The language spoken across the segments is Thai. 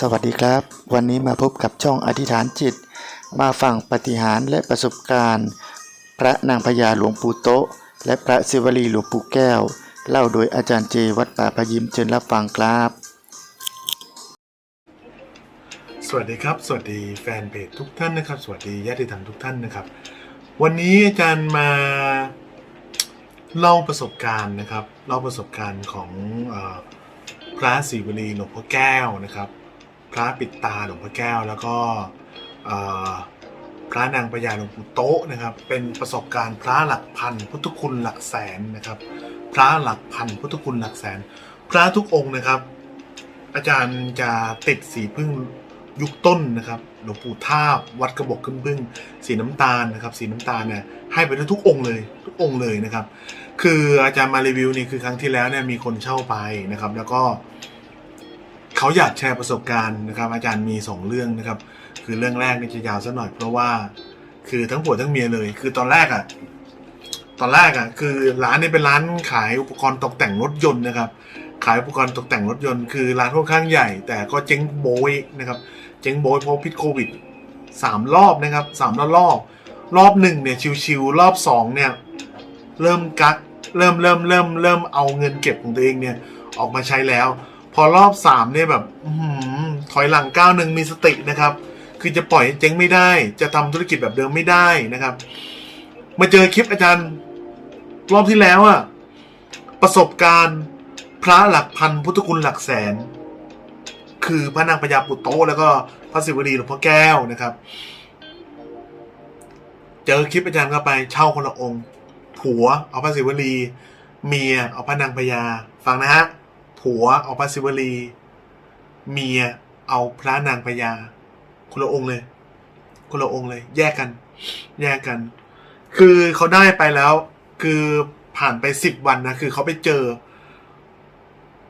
สวัสดีครับ วันนี้มาพบกับช่องอธิษฐานจิต มาฟังปฏิหารและประสบการณ์ พระนางพญาหลวงปู่โตะและพระศิวลีหลวงปู่แก้ว เล่าโดยอาจารย์เจวัดป่าพยิมเชิญรับฟังครับ สวัสดีครับ สวัสดีแฟนเพจทุกท่านนะครับ สวัสดีญาติธรรมทุกท่านนะครับ วันนี้อาจารย์มาเล่าประสบการณ์นะครับเล่าประสบการณ์ของอพระศิวลีหลวงพ่อแก้วนะครับ พระปิดตาหลวงพ่อแก้ว แล้วก็พระนางพญาหลวงปู่โต๊ะนะครับ เป็นประสบการณ์พระหลักพันพุทธคุณหลักแสนนะครับ พระหลักพันพุทธคุณหลักแสน พระทุกองค์นะครับ อาจารย์จะติดสีพึ่งยุคต้นนะครับหลวงปู่ทาบวัดกระบอกขึ้นพึ่งสีน้ำตาลนะครับ สีน้ำตาลเนี่ยให้ไปทุกองค์เลยทุกองค์เลยนะครับ คืออาจารย์มารีวิวนี่คือครั้งที่แล้วเนี่ยมีคนเช่าไปนะครับ แล้วก็ เขาอยากแชร์ประสบการณ์นะครับ อาจารย์มีสองเรื่องนะครับ คือเรื่องแรกนี่จะยาวสักหน่อยเพราะว่า คือทั้งผัวทั้งเมียเลย คือตอนแรกอะ่ะตอนแรกอะ่ะคือร้านนี้เป็นร้านขายอุปกรณ์ตกแต่งรถยนต์นะครับ ขายอุปกรณ์ตกแต่งรถยนต์คือร้านค่อนข้างใหญ่ แต่ก็เจ๊งโบยนะครับ เจ๊งโบยเพราะพิษโควิดสามรอบนะครับสามรอบรอบรอบหนึ่งเนี่ยชิวๆรอบสองเนี่ยเริ่มกักเริ่มเริ่มเริ่มเริ่มเอาเงินเก็บของตัวเองเนี่ยออกมาใช้แล้ว พอรอบสามเนี่ยแบบอถอยหลังก้าวหนึ่งมีสตินะครับ คือจะปล่อยเจ๊งไม่ได้ จะทำธุรกิจแบบเดิมไม่ได้นะครับ มาเจอคลิปอาจารย์รอบที่แล้วอะประสบการณ์พระหลักพันพุทธคุณหลักแสน คือพระนางพญาปุตโตแล้วก็พระศิวลีหลวงพ่อแก้วนะครับ เจอคลิปอาจารย์เข้าไปเช่าคนละองค์ ผัวเอาพระศิวลี เมียเอาพระนางพญาฟังนะฮะ ผัวเอาพระศิวลี เมียเอาพระนางพญาคนละองค์เลย คนละองค์เลย แยกกัน แยกกัน คือเขาได้ไปแล้ว คือผ่านไปสิบวันนะ คือเขาไปเจอ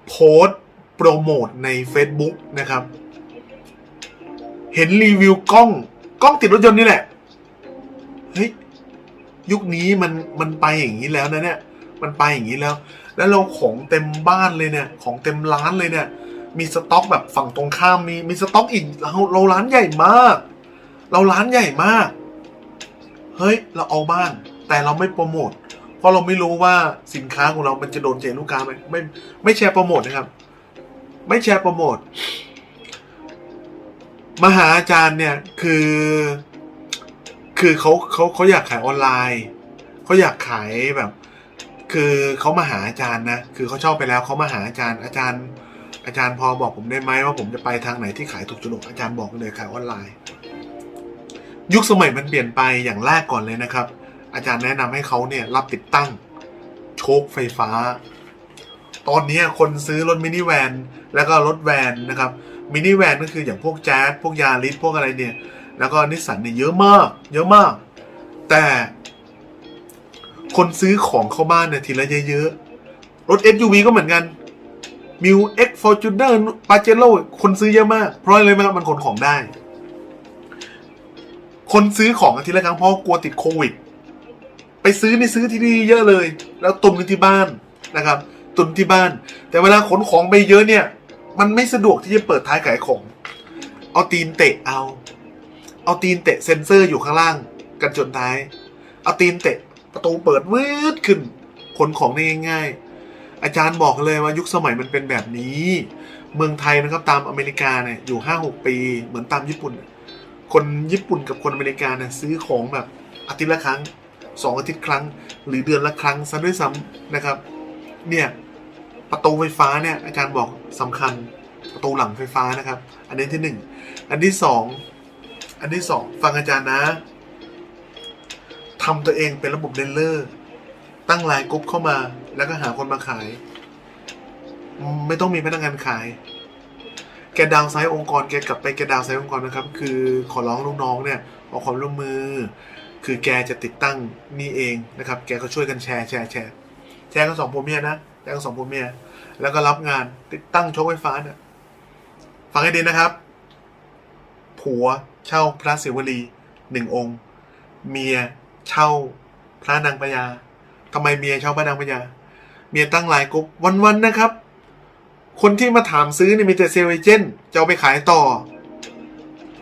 โพสโปรโมทใน Facebook นะครับ เห็นรีวิวกล้อง กล้องติดรถยนต์นี่แหละ เฮ้ย ยุคนี้มันมันไปอย่างนี้แล้วนะเนี่ย มันไปอย่างนี้แล้ว แล้วเราของเต็มบ้านเลยเนี่ย ของเต็มร้านเลยเนี่ย มีสต็อกแบบฝั่งตรงข้ามมีมีสต็อกอีกเราเราร้านใหญ่มาก เราร้านใหญ่มาก เฮ้ย เราเอาบ้างแต่เราไม่โปรโมทเพราะเราไม่รู้ว่าสินค้าของเรา มันจะโดนใจลูกค้าไหมไม่ไม่แชร์โปรโมทนะครับ ไม่แชร์โปรโมทมหาอาจารย์เนี่ยคือ คือเขาเขาเขาอยากขายออนไลน์เขาอยากขายแบบ คือเขามาหาอาจารย์นะ คือเขาชอบไปแล้วเขามาหาอาจารย์ อาจารย์ อาจารย์พอบอกผมได้ไหมว่าผมจะไปทางไหนที่ขายถูกจุดอาจารย์บอกเลยขายออนไลน์ ยุคสมัยมันเปลี่ยนไปอย่างแรกก่อนเลยนะครับ อาจารย์แนะนำให้เขาเนี่ยรับติดตั้ง โชคไฟฟ้า ตอนนี้คนซื้อรถมินิแวนแล้วก็รถแวนนะครับมินิแวนก็คืออย่างพวกแจ๊สพวกยาริสพวกอะไรเนี่ย แล้วก็นิสสันเนี่ยเยอะมาก เยอะมาก แต่ คนซื้อของเข้าบ้านเนี่ยทีละเยอะๆ รถ SUV ก็เหมือนกันมิว X Fortuner p a j e r o คนซื้อเยอะมาก เพราะอะไรไหมครับมันขนของได้ คนซื้อของอาทีละครั้งเพราะกลัวติดโควิด ไปซื้อนี่ซื้อที่นี่เยอะเลย แล้วตุนกันที่บ้านนะครับ ตุนที่บ้าน แต่เวลาขนของไปเยอะเนี่ย มันไม่สะดวกที่จะเปิดท้ายขายของ เอาตีนเตะเอา เอาตีนเตะเซ็นเซอร์อยู่ข้างล่าง กันจนท้าย เอาตีนเตะ ประตูเปิดวืดขึ้นขนของได้ง่ายๆอาจารย์บอกเลยว่ายุคสมัยมันเป็นแบบนี้ เมืองไทยนะครับตามอเมริกาเนี่ยอยู่ห้าหกปีเหมือนตามญี่ปุ่น คนญี่ปุ่นกับคนอเมริกาเนี่ยซื้อของแบบอาทิตย์ละครั้งสองอาทิตย์ครั้ง หรือเดือนละครั้งซะด้วยซ้ำนะครับ เนี่ยประตูไฟฟ้าเนี่ยอาจารย์บอกสำคัญประตูหลังไฟฟ้านะครับ อันนี้ที่หนึ่งอันที่สองอันที่สองฟังอาจารย์นะ ทำตัวเองเป็นระบบเดลเลอร์ ตั้งไลน์กรุ๊ปเข้ามา แล้วก็หาคนมาขาย ไม่ต้องมีพนักงานขาย แกดาวไซต์องค์กรแกกลับไปแกดาวไซต์องค์กรนะครับ คือขอร้องลูกน้องเนี่ยขอความร่วมมือ คือแกจะติดตั้งนี่เองนะครับ แกก็ช่วยกันแชร์แชร์แชร์แชร์กันสองผัวเมียนะแชร์กันสองผัวเมีย แล้วก็รับงานติดตั้งโชคไฟฟ้าเนี่ยฟังให้ดีนะครับ ผัวเช่าพระศิวลีหนึ่งองค์ เมีย เช่าพระนางพญาทำไมเมียเช่าพระนางพญาเมียตั้งหลายกรุ๊ปวันๆนะครับ คนที่มาถามซื้อเนี่ยมีแต่เซลเอเจนต์จะเอาไปขายต่อ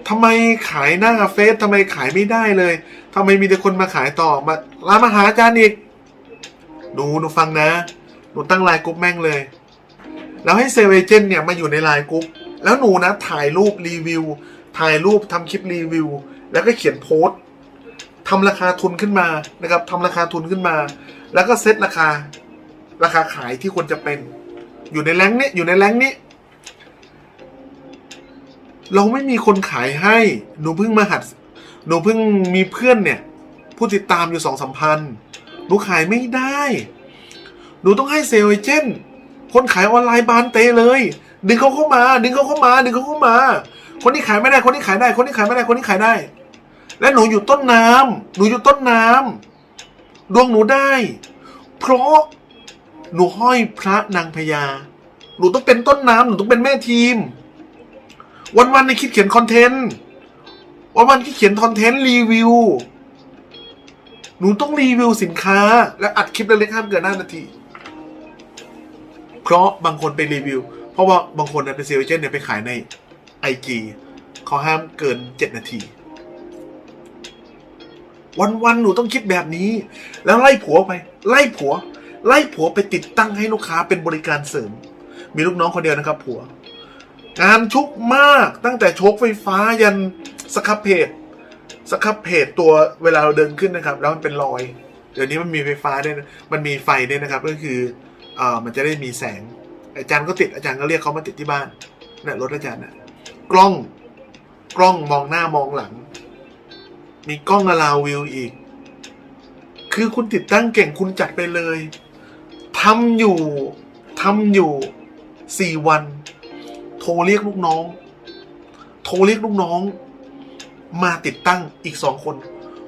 ทำไมขายหน้าเฟซทำไมขายไม่ได้เลยทำไมมีแต่คนมาขายต่อมาร้านมาหาอาจารย์อีกหนูหนูฟังนะหนูตั้งไลน์กรุ๊ปแม่งเลยแล้วให้เซเอเจนเนี่ยมาอยู่ในไลน์กรุ๊ปแล้วหนูนะถ่ายรูปรีวิว ถ่ายรูปทำคลิปรีวิว แล้วก็เขียนโพสต์ ทำราคาทุนขึ้นมานะครับทำราคาทุนขึ้นมา แล้วก็เซตราคาราคาขายที่ควรจะเป็น อยู่ในแรงนี้อยู่ในแรงนี้ เราไม่มีคนขายให้หนูเพิ่งมาหัดหนูเพิ่งมีเพื่อนเนี่ย ผู้ติดตามอยู่สองสามพันหนูขายไม่ได้ หนูต้องให้เซลล์เอเจนต์คนขายออนไลน์บานเตเลย ดึงเขาเข้ามา ดึงเขาเข้ามา ดึงเขาเข้ามา คนที่ขายไม่ได้คนที่ขายได้ คนที่ขายไม่ได้คนที่ขายได้ และหนูอยู่ต้นน้ำหนูอยู่ต้นน้ำดวงหนูได้ เพราะหนูห้อยพระนางพญาหนูต้องเป็นต้นน้ำหนูต้องเป็นแม่ทีม วันๆในคิดเขียนคอนเทนต์วันๆที่เขียนคอนเทนต์รีวิวหนูต้องรีวิวสินค้า และอัดคลิปเล็กๆห้ามเกินหน้านาที เพราะบางคนไปรีวิว เพราะว่าบางคนเป็นเซลล์เจนเนี่ยไปขายในไอจีเขาห้ามเกินเจ็ดนาที วันๆหนูต้องคิดแบบนี้ แล้วไล่ผัวไป ไล่ผัว ไล่ผัวไปติดตั้งให้ลูกค้าเป็นบริการเสริม มีลูกน้องคนเดียวนะครับ ผัว งานชุกมากตั้งแต่โชคไฟฟ้ายันสครับเพจสครับเพจตัวเวลาเราเดินขึ้นนะครับ แล้วมันเป็นรอย เดี๋ยวนี้มันมีไฟฟ้าด้วยมันมีไฟด้วยนะครับ ก็คืออ่ามันจะได้มีแสง อาจารย์ก็ติดอาจารย์ก็เรียกเขามาติดที่บ้านนี่รถอาจารย์นะกล้องกล้องมองหน้ามองหลัง มีกล้องอลาวิวอีก คือคุณติดตั้งเก่งคุณจัดไปเลยทำอยู่ทำอยู่สี่วัน โทรเรียกลูกน้อง โทรเรียกลูกน้อง มาติดตั้งอีกสองคน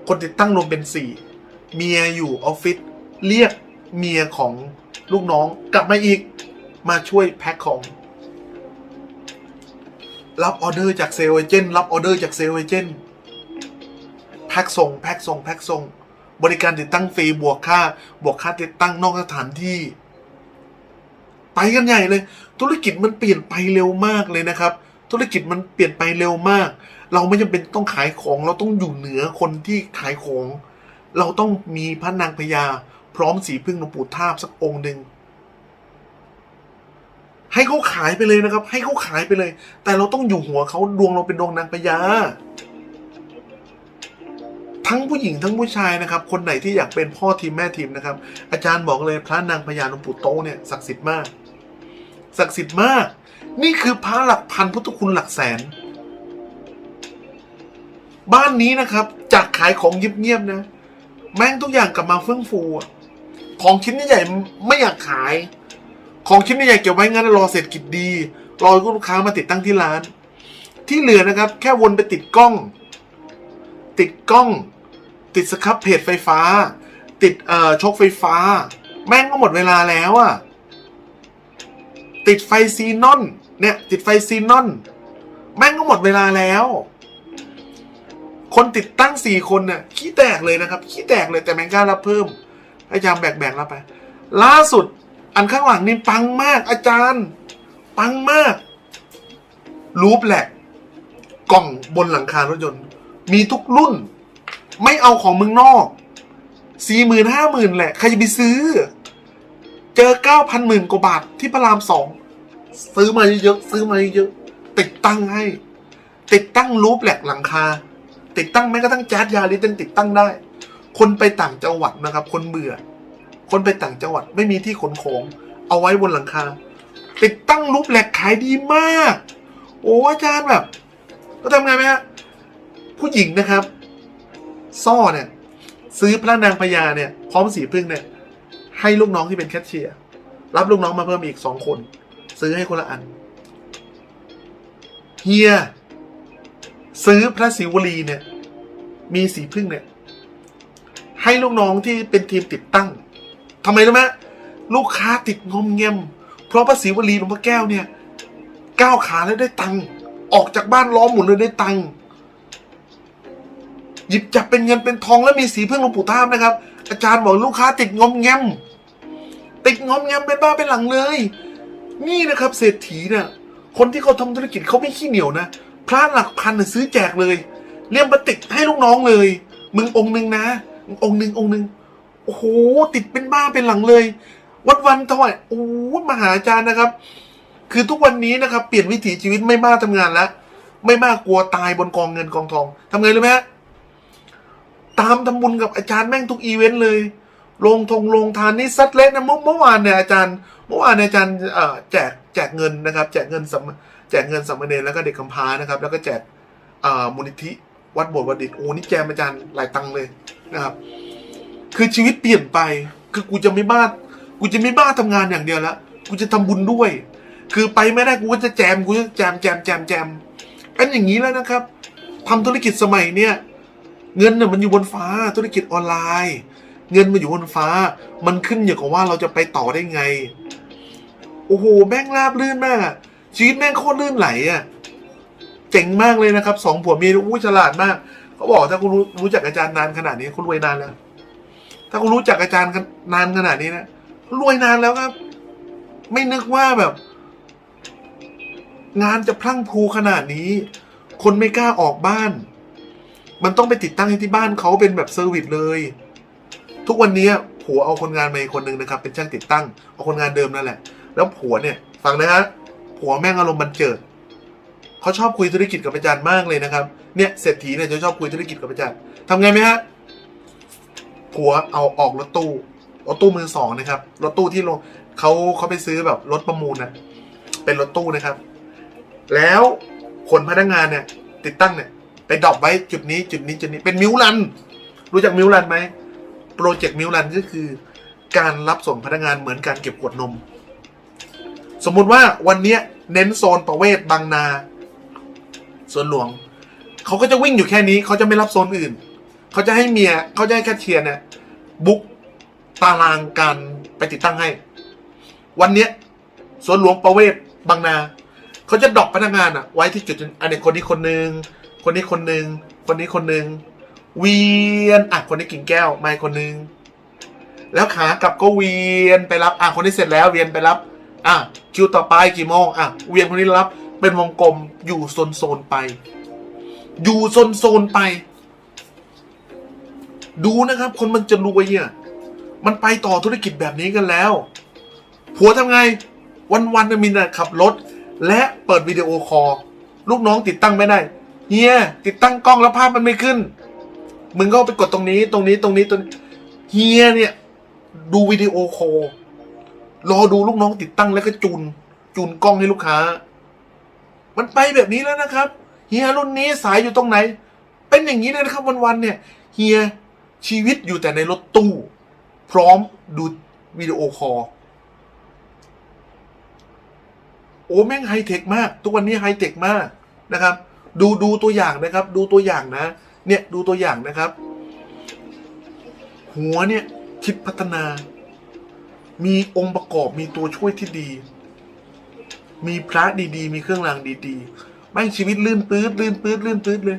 คนติดตั้งรวมเป็นสี่เมียอยู่ออฟฟิศเรียกเมียของลูกน้องกลับมาอีกมาช่วยแพ็คของ รับออเดอร์จากเซลล์เอเจนต์รับออเดอร์จากเซลล์เอเจนต์ แพ็คส่งแพ็คส่งแพ็คส่งบริการติดตั้งฟรีบวกค่า บวกค่าติดตั้งนอกสถานที่ ไปกันใหญ่เลย ธุรกิจมันเปลี่ยนไปเร็วมากเลยนะครับ ธุรกิจมันเปลี่ยนไปเร็วมาก เราไม่จำเป็นต้องขายของ เราต้องอยู่เหนือคนที่ขายของ เราต้องมีพระนางพญาพร้อมสีพึ่งหลวงปู่ทาบสักองค์หนึ่งให้เขาขายไปเลยนะครับ ให้เขาขายไปเลย แต่เราต้องอยู่หัวเขาดวงเราเป็นดวงนางพญา ทั้งผู้หญิงทั้งผู้ชายนะครับ คนไหนที่อยากเป็นพ่อทีมแม่ทีมนะครับ อาจารย์บอกเลยพระนางพญาหลวงปู่โตเนี่ยศักดิ์สิทธิ์มาก ศักดิ์สิทธิ์มาก นี่คือพระหลักพันพุทธคุณหลักแสน บ้านนี้นะครับ จากขายของเงียบๆนะ แม่งทุกอย่างกลับมาเฟื่องฟูของชิ้นใหญ่ไม่อยากขาย ของชิ้นใหญ่เก็บไว้งั้นรอเศรษฐกิจดีรอลูกค้ามาติดตั้งที่ร้าน ที่เหลือนะครับ แค่วนไปติดกล้อง ติดกล้อง ติดสครับเพจไฟฟ้า ติดเอ่อชกไฟฟ้า แม่งก็หมดเวลาแล้วอะติดไฟซีนอนเนี่ยติดไฟซีนอนแม่งก็หมดเวลาแล้ว คนติดตั้งสี่คนน่ะขี้แตกเลยนะครับขี้แตกเลยแต่แม่งกล้ารับเพิ่มพยายามแบกแบกรับไป ล่าสุดอันข้างหลังนี่ปังมาก อาจารย์ ปังมากรูปแหละ กล่องบนหลังคารถยนต์ มีทุกรุ่น ไม่เอาของมืองนอกสี่หมื่นห้าหมื่นแหละ ใครจะไปซื้อ เจอเก้าพันหมื่นกว่าบาทที่พระรามสองซื้อมาเยอะๆซื้อมาเยอะๆติดตั้งให้ ติดตั้งรูปแหลกหลังคา ติดตั้งแม้กระทั่งแจ๊สยาลิสยังติดตั้งได้ คนไปต่างจังหวัดนะครับ คนเบื่อ คนไปต่างจังหวัดไม่มีที่ขนของเอาไว้บนหลังคา ติดตั้งรูปแหลกขายดีมาก โอ้อาจารย์แบบ ก็ทำไงไหมฮะผู้หญิงนะครับ ซ่อเนี่ย ซื้อพระนางพญาเนี่ย พร้อมสีพึ่งเนี่ย ให้ลูกน้องที่เป็นแคชเชียร์รับลูกน้องมาเพิ่มอีกสองคน ซื้อให้คนละอันเฮียซื้อพระศิวลีเนี่ย มีสีพึ่งเนี่ย ให้ลูกน้องที่เป็นทีมติดตั้งทำไมรู้ไหมลูกค้าติดงอมเงมเพราะพระศิวลีหลวงพ่อแก้วเนี่ยก้าวขาแล้วได้ตังค์ออกจากบ้านล้อมหมุนเลยได้ตังค์ หยิบจับเป็นเงินเป็นทองแล้วมีสีพึ่งหลวงปู่ท่ามนะครับ อาจารย์บอกลูกค้าติดงอมแงมติดงอมแงมเป็นบ้าเป็นหลังเลย นี่นะครับ เศรษฐีเนี่ยคนที่เขาทำธุรกิจเขาไม่ขี้เหนียวนะพระหลักพันน่ะซื้อแจกเลยเลี่ยมปติกให้ลูกน้องเลย มึงองค์หนึ่งนะมึงองค์หนึ่งองค์หนึ่งโอ้โหติดเป็นบ้าเป็นหลังเลย วัดวันถวายโอ้มหาอาจารย์นะครับ คือทุกวันนี้นะครับ เปลี่ยนวิถีชีวิตไม่บ้าทำงานแล้วไม่บ้ากลัวตายบนกองเงินกองทองทำไงรู้ไหมฮะ ตามทำบุญกับอาจารย์แม่งทุกอีเวนต์เลยลงทงลงทานนี่ซัดเละนะเมื่อวานเนี่ยอาจารย์เมื่อวานเนี่ยอาจารย์แจกแจกเงินนะครับ แจกเงินสมแจกเงินสมเณรแล้วก็เด็กกำพร้านะครับ แล้วก็แจกมูลนิธิวัดโบสถ์วัดดิษโอ้นี่แจมอาจารย์หลายตังเลยนะครับ คือชีวิตเปลี่ยนไป คือกูจะไม่บ้ากูจะไม่บ้าทำงานอย่างเดียวล้วกูจะทำบุญด้วย คือไปไม่ได้กูก็จะแจมกูจะแจมแจมแจมแจมเป็นอย่างนี้แล้วนะครับทำธุรกิจสมัยเนี่ย เงินน่ะมันอยู่บนฟ้าธุรกิจออนไลน์ เงินมันอยู่บนฟ้า มันขึ้นอยู่กับว่าเราจะไปต่อได้ไง โอ้โหแม่งราบลื่นมากอะชีวิตแม่งโคตรลื่นไหลอะเจ๋งมากเลยนะครับสองผัวเมียอู้ฉลาดมากเขาบอกถ้าคุณรู้รู้จักอาจารย์นานขนาดนี้คุณรวยนานแล้วถ้าคุณรู้จักอาจารย์นานขนาดนี้นะรวยนานแล้วครับ ไม่นึกว่าแบบ งานจะพลั่งพูขนาดนี้ คนไม่กล้าออกบ้าน มันต้องไปติดตั้งให้ที่บ้านเขาเป็นแบบเซอร์วิสเลย ทุกวันนี้ผัวเอาคนงานมาอีกคนนึงนะครับ เป็นช่างติดตั้งเอาคนงานเดิมนั่นแหละ แล้วผัวเนี่ยฟังนะฮะผัวแม่งอารมณ์บันเจิดเขาชอบคุยธุรกิจกับอาจารย์มากเลยนะครับเนี่ยเศรษฐีเนี่ยจะชอบคุยธุรกิจกับอาจารย์ทำไงไหมฮะผัวเอาออกรถตู้รถตู้มือสองนะครับรถตู้ที่ลงเขาเขาไปซื้อแบบรถประมูลนะเป็นรถตู้นะครับ แล้วคนพนักงานเนี่ย ติดตั้งเนี่ย ดรอปไว้จุดนี้จุดนี้จุดนี้เป็นมิวลัน รู้จักมิวลันไหมโปรเจกต์มิวลันก็คือ การรับส่งพนักงานเหมือนการเก็บขวดนม สมมุติว่าวันเนี้ยเน้นโซนประเวศบางนาสวนหลวง เขาก็จะวิ่งอยู่แค่นี้เขาจะไม่รับโซนอื่น เขาจะให้เมียเขาจะให้แคชเชียร์เนี่ยบุ๊กตารางการไปติดตั้งให้ วันเนี้ยสวนหลวงประเวศบางนา เขาจะดรอกพนักงานอะไว้ที่จุดอันนี้คนนี้คนหนึ่ง คนนี้คนหนึ่งคนนี้คนหนึ่งเวียนอะคนนี้กิ่งแก้วไม่คนหนึ่งแล้วขากลับก็เวียนไปรับอะคนนี้เสร็จแล้วเวียนไปรับ อะคิวต่อไปกี่โมงอะเวียนคนนี้รับ เป็นวงกลมอยู่โซนโซนไป อยู่โซนโซนไป ดูนะครับ คนมันจะรวยอะมันไปต่อธุรกิจแบบนี้กันแล้ว ผัวทำไง วันๆน่ะมีแต่ขับรถ และเปิดวิดีโอคอลลูกน้องติดตั้งไม่ได้ เฮียติดตั้งกล้องแล้วภาพมันไม่ขึ้น มึงก็ไปกดตรงนี้ตรงนี้ตรงนี้ตรงนี้เฮียเนี่ย ดูวิดีโอคอลรอดูลูกน้องติดตั้งแล้วก็จูน จูนกล้องให้ลูกค้า มันไปแบบนี้แล้วนะครับเฮียรุ่นนี้สายอยู่ตรงไหน เป็นอย่างนี้เลยนะครับวันๆเนี่ยเฮียชีวิตอยู่แต่ในรถตู้ พร้อมดูวิดีโอคอลโอ้แม่งไฮเทคมาก ทุกวันนี้ไฮเทคมากนะครับ ดูดูตัวอย่างนะครับ ดูตัวอย่างนะ เนี่ยดูตัวอย่างนะครับ หัวเนี่ยคิดพัฒนา มีองค์ประกอบมีตัวช่วยที่ดี มีพระดีๆ มีเครื่องรางดีๆแม่งชีวิตลื่นปื๊ดลื่นปื๊ดลื่นปื๊ดเลย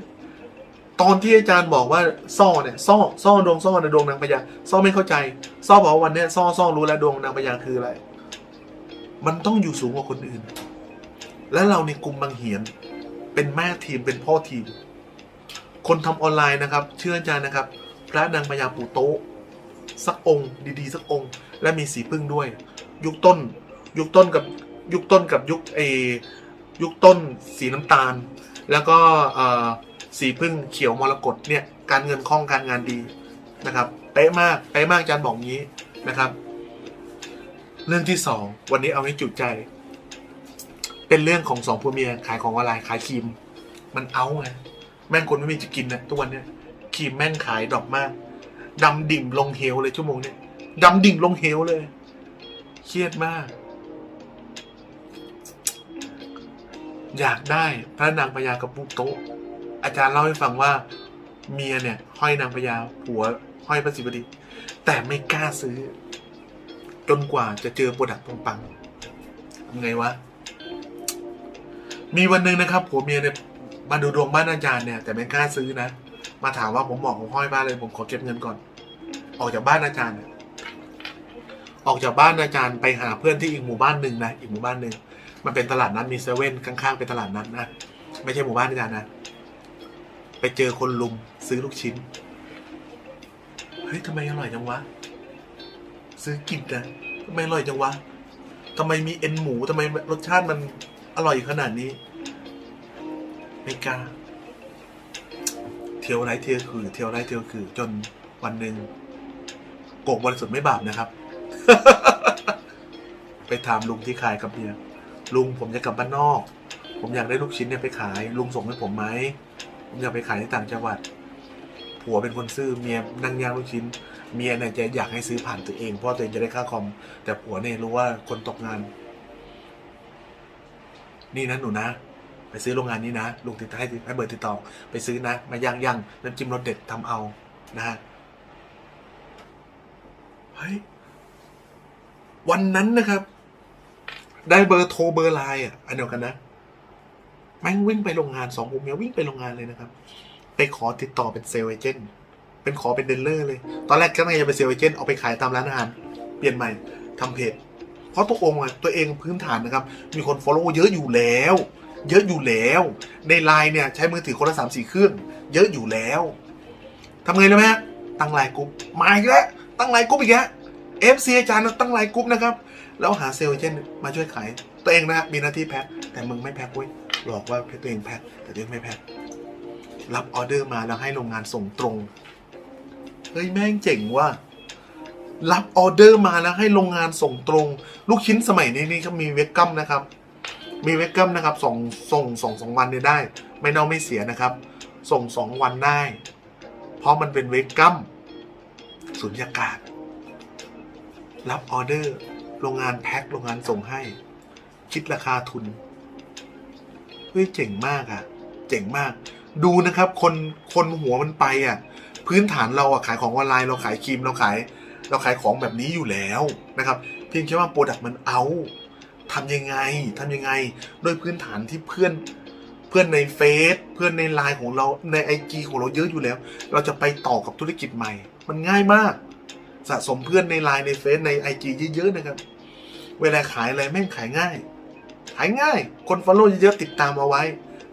ตอนที่อาจารย์บอกว่าซ่อเนี่ยซ่อซ่อดวงซ่อในดวงนางพญาซ่อไม่เข้าใจซ่อบอกว่าวันเนี้ยซ่อซ่อรู้แล้วดวงนางพญาคืออะไร มันต้องอยู่สูงกว่าคนอื่น และเราในกลุ่มบางเหียน เป็นแม่ทีมเป็นพ่อทีม คนทำออนไลน์นะครับ เชื่ออาจนะครับ พระนางพญาปูโต๊ะสักองค์ดีๆ สักองค์ และมีสีพึ่งด้วย ยุคต้น ยุคต้นกับยุคต้นกับยุคเอยุคต้นสีน้ำตาล แล้วก็เอ่อสีพึ่งเขียวมรกตเนี่ยการเงินคล่องการงานดีนะครับเป๊ะมากเป๊ะมากอาจารย์บอกงี้นะครับ เรื่องที่สองวันนี้เอาให้จุใจ เป็นเรื่องของสองผัวเมียขายของออนไลน์ขายครีม มันเอาไงแม่งคนไม่มีจะกินนะทุกวันเนี้ยครีมแม่งขายดรอกมากดำดิ่งลงเหวเลยชั่วโมงเนี้ยดำดิ่งลงเหวเลย เครียดมาก อยากได้พระนางพญากับปุกโตะอาจารย์เล่าให้ฟังว่า เมียเนี่ย ห้อยนางพญาผัว ห้อยพระศิวดี แต่ไม่กล้าซื้อ จนกว่าจะเจอโปรดักต์ปังๆทำไงวะ มีวันหนึ่งนะครับผัวเมียเนี่ยมาดูดวงบ้านอาจารย์เนี่ยแต่ไม่กล้าซื้อนะ มาถามว่าผมบอกผมห้อยบ้านเลยผมขอเก็บเงินก่อน ออกจากบ้านอาจารย์เนี่ยออกจากบ้านอาจารย์ไปหาเพื่อนที่อีกหมู่บ้านหนึ่งนะอีกหมู่บ้านหนึ่งมันเป็นตลาดนัดมีเซเว่นข้างๆเป็นตลาดนัดนะไม่ใช่หมู่บ้านอาจารย์นะ ไปเจอคนลุมซื้อลูกชิ้นเฮ้ยทำไมอร่อยจังวะ ซื้อกินนะทำไมอร่อยจังวะทำไมมีเอ็นหมูทำไมรสชาติมัน อร่อยขนาดนี้ ไม่กล้า เที่ยวไรเที่ยวคือ เที่ยวไรเที่ยวคือ จนวันหนึ่งโกกบริสุทธิ์ไม่บาปนะครับ ไปถามลุงที่ขายกับเมียลุงผมจะกลับบ้านนอก ผมอยากได้ลูกชิ้นเนี่ยไปขาย ลุงส่งให้ผมไหมผมอยากไปขายที่ต่างจังหวัด ผัวเป็นคนซื้อเมียนั่งย่างลูกชิ้น เมียเนี่ยจะอยากให้ซื้อผ่านตัวเองเพราะตัวเองจะได้ค่าคอม แต่ผัวเนี่ยรู้ว่าคนตกงาน นี่นะหนูนะ ไปซื้อโรงงานนี้นะลุงติดให้ให้เบอร์ติดต่อไปซื้อนะ มาย่างย่างน้ำจิ้มรสเด็ดทำเอานะฮะเฮ้ยวันนั้นนะครับ ได้เบอร์โทรเบอร์ไลน์อะอันเดียวกันนะแม่งวิ่งไปโรงงานสองผมเมียวิ่งไปโรงงานเลยนะครับ ไปขอติดต่อเป็นเซลล์เอเจนต์เป็นขอเป็นเดลเลอร์เลย ตอนแรกก็ไม่จะเป็นเซลล์เอเจนต์เอาไปขายตามร้านอาหาร เปลี่ยนใหม่ทำเพจ เพราะตัวองค์ตัวเองพื้นฐานนะครับมีคน follow เยอะอยู่แล้ว เยอะอยู่แล้ว ในไลน์เนี่ยใช้มือถือคนละสามสี่เครื่อง เยอะอยู่แล้วทำไงรู้ไหมฮะตั้งไลน์กรุ๊ปมาอีกแล้วตั้งไลน์กรุ๊ปอีกแล้วเอฟซีอาจารย์ตั้งไลน์กรุ๊ปนะครับ แล้วหาเซลล์เอเจนมาช่วยขาย ตัวเองนะมีหน้าที่แพ็คแต่มึงไม่แพ็คเว้ยหลอกว่าตัวเองแพ็คแต่ตัวเองไม่แพ็ครับออเดอร์มาแล้วให้โรงงานส่งตรง เฮ้ยแม่งเจ๋งว่ะ รับออเดอร์มาแล้วให้โรงงานส่งตรง ลูกชิ้นสมัยนี้นี่ก็มีเวกกัมนะครับ มีเวกกัมนะครับส่งส่งส่งสองวันเนี่ยได้ ไม่เน่าไม่เสียนะครับ ส่งสองวันได้ เพราะมันเป็นเวกกัมสุญญากาศ รับออเดอร์ โรงงานแพ็คโรงงานส่งให้ คิดราคาทุนเฮ้ยเจ๋งมากอะ่ะเจ๋งมาก ดูนะครับ คนคนหัวมันไปอะ่ะพื้นฐานเราอะขายของออนไลน์เราขายครีมเราขาย เราขายของแบบนี้อยู่แล้วนะครับ เพียงแค่ว่าโปรดักต์มันเอาทำยังไงทำยังไงด้วยพื้นฐานที่เพื่อนเพื่อนในเฟซเพื่อนในไลน์ของเราในไอจของเราเยอะอยู่แล้ว เราจะไปต่อกับธุรกิจใหม่ มันง่ายมาก สะสมเพื่อนในไลน์ในเฟซในไอจเยอะๆนะครับ เวลาขายอะไรแม่งขายง่าย ขายง่าย คนฟอลโล่เยอะๆติดตามเอาไว้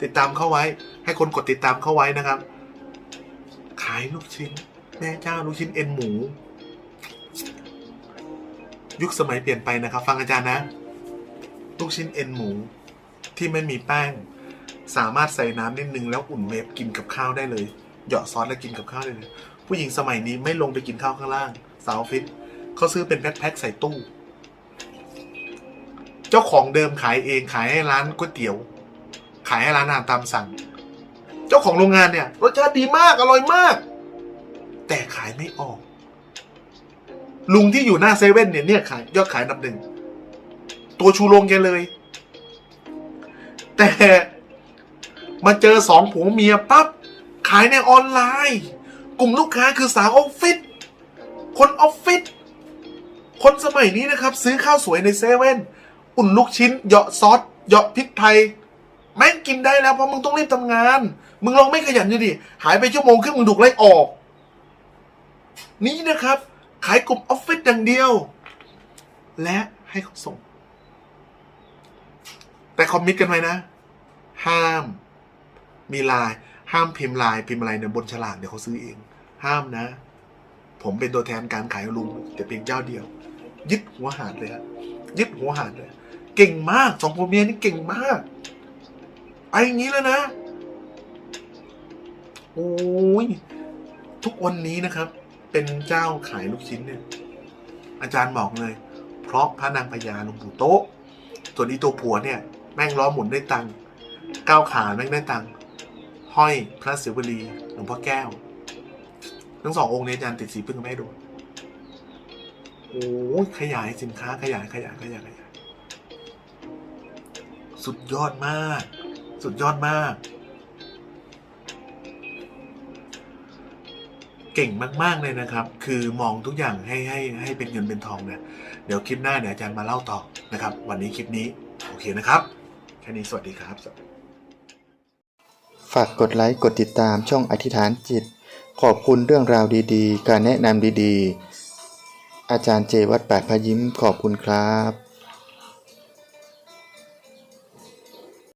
ติดตามเข้าไว้ ให้คนกดติดตามเข้าไว้นะครับ ขายลูกชิ้น แม่เจ้าลูกชิ้นเอ็นหมู ยุคสมัยเปลี่ยนไปนะครับ ฟังอาจารย์นะ ลูกชิ้นเอ็นหมูที่ไม่มีแป้ง สามารถใส่น้ำนิดนึงแล้วอุ่นเวฟกินกับข้าวได้เลยเหยาะซอสแล้วกินกับข้าวได้เลย ผู้หญิงสมัยนี้ไม่ลงไปกินข้าวข้างล่าง สาวออฟฟิศเขาซื้อเป็นแพ็คๆใส่ตู้ เจ้าของเดิมขายเองขายให้ร้านก๋วยเตี๋ยว ขายให้ร้านอาหารตามสั่ง เจ้าของโรงงานเนี่ยรสชาติดีมากอร่อยมาก แต่ขายไม่ออก ลุงที่อยู่หน้าเซเว่นเนี่ยเนี่ยขายยอดขายอันดับหนึ่ง ตัวชูโรงแกเลย แต่มาเจอสองผัวเมียปั๊บ ขายในออนไลน์ กลุ่มลูกค้าคือสาวออฟฟิศคนออฟฟิศคนสมัยนี้นะครับ ซื้อข้าวสวยในเซเว่นอุ่นลูกชิ้นเหยาะซอสเหยาะพริกไทยแม่งกินได้แล้วเพราะมึงต้องรีบทำงาน มึงลองไม่ขยันดูดิหายไปชั่วโมงครึ่งมึงถูกไล่ออก นี่นะครับ ขายกลุ่มออฟฟิศอย่างเดียว และให้เขาส่ง แต่คอมมิตกันไว้นะ ห้ามมีลน์ห้ามพิมพ์ลน์พิมพ์อะไรเนี่ยบนฉลากเดี๋ยวเขาซื้อเอง ห้ามนะ ผมเป็นตัวแทนการขายลุงแต่เพียงเจ้าเดียว ยึดหัวหาดเลยฮะยึดหัวหาดเลย เก่งมากสองผัวเมียนี่เก่งมากไปอย่างนี้แล้วนะ โอ้ยทุกวันนี้นะครับ เป็นเจ้าขายลูกชิ้นเนี่ย อาจารย์บอกเลย เพราะพระนางพญาหลวงปู่โต๊ะส่วนนี้ตัวผัวเนี่ย แม่งล้อหมุนได้ตังค์ก้าวขาแม่งได้ตังค์ห้อยพระศิวลีหลวงพ่อแก้ว ทั้งสององค์เนี้อาจารย์ติดสีพึ่งไมาให้ดูโอ้ขยายสินค้าขยายขยายขยายขยายสุดยอดมาก สุดยอดมาก เก่งมาก ๆ เลยนะครับ คือมองทุกอย่างให้ให้ให้เป็นเงินเป็นทองเนี่ยเดี๋ยวคลิปหน้าเดี๋ยวอาจารย์มาเล่าต่อนะครับ วันนี้คลิปนี้ โอเคนะครับ แค่นี้สวัสดีครับ ฝากกดไลค์กดติดตามช่องอธิษฐานจิต ขอบคุณเรื่องราวดีๆ การแนะนำดีๆ อาจารย์เจวัดแปดพยิ้มขอบคุณครับ